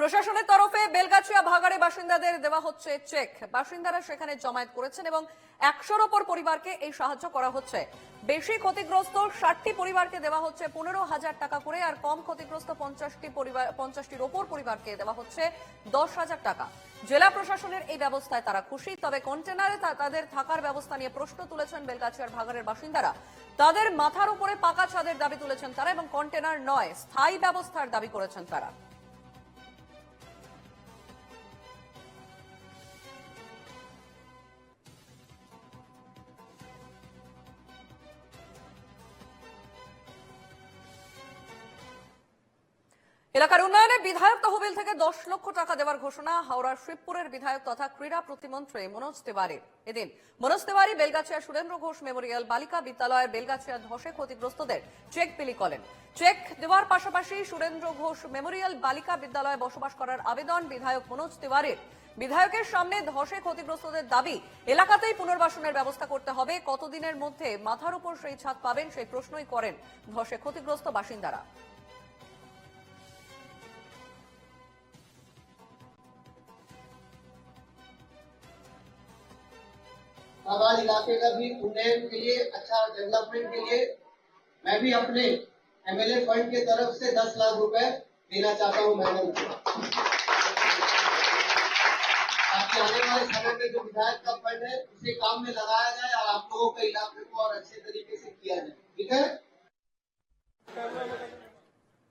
প্রশাসনের তরফে বেলগাছিয়া ভাগাড়ে বাসিন্দাদের দেওয়া হচ্ছে চেক। বাসিন্দারা সেখানে জমায়েত করেছেন এবং একশোর ওপর পরিবারকে এই সাহায্য করা হচ্ছে। বেশি ক্ষতিগ্রস্ত ষাটটি পরিবারকে দেওয়া হচ্ছে পনেরো হাজার টাকা করে আর কম ক্ষতিগ্রস্ত পঞ্চাশটি পরিবার পঞ্চাশটির ওপর পরিবারকে দেওয়া হচ্ছে দশ হাজার টাকা। জেলা প্রশাসনের এই ব্যবস্থায় তারা খুশি, তবে কন্টেনারে তাদের থাকার ব্যবস্থা নিয়ে প্রশ্ন তুলেছেন বেলগাছিয়ার ভাগাড়ের বাসিন্দারা। তাদের মাথার উপরে পাকা ছাদের দাবি তুলেছেন তারা এবং কন্টেনার নয়, স্থায়ী ব্যবস্থার দাবি করেছেন তারা। এলাকার উন্নয়নে বিধায়ক তহবিল থেকে দশ লক্ষ টাকা দেওয়ার ঘোষণা, হাওড়ার শিবপুরের বিধায়ক তথা ক্রীড়া প্রতিমন্ত্রী মনোজ তিওয়ারির এদিন মনোজ তিওয়ারি, বেলগাছিয়া সুরেন্দ্র ঘোষ মেমোরিয়াল বালিকা বিদ্যালয়ের বেলগাছিয়া ধসে ক্ষতিগ্রস্তদের চেক বিলি করেন। চেক দেওয়ার পাশাপাশি সুরেন্দ্র ঘোষ মেমোরিয়াল বালিকা বিদ্যালয়ে বসবাস করার আবেদন বিধায়ক মনোজ তিওয়ারির। বিধায়কের সামনে ধসে ক্ষতিগ্রস্তদের দাবি, এলাকাতেই পুনর্বাসনের ব্যবস্থা করতে হবে, কতদিনের মধ্যে মাথার উপর সেই ছাদ পাবেন সেই প্রশ্নই করেন ধসে ক্ষতিগ্রস্ত বাসিন্দারা। आवाज़ इलाके का भी उन्नयन के लिए अच्छा डेवलपमेंट के लिए मैं भी अपने एमएलए फंड के तरफ़ से 10 लाख रुपए देना चाहता हूँ मैडम आपके आने वाले समय में जो विधायक का फंड है, उसे काम में लगाया जाए और आप लोगों के इलाके को और अच्छे तरीके से किया जाए। ठीक है?